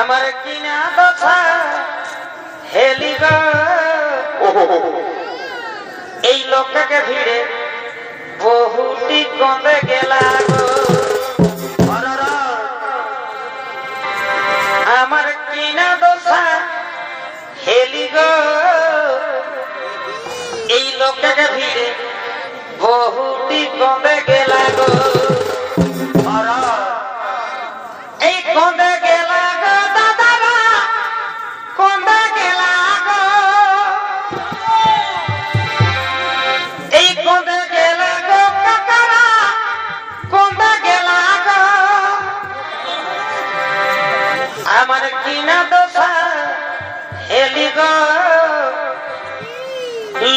আমার কিনা দশা হেলি গো এই লোকটাকে ভিড়ে বহুটি কঁদে গেলা। আমার কিনা দশা হেলি গো এই লোকটাকে ভিড়ে বহুটি কঁদে গেলা আমার কিনা দশা হেলি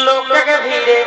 লোককে ভিড়ে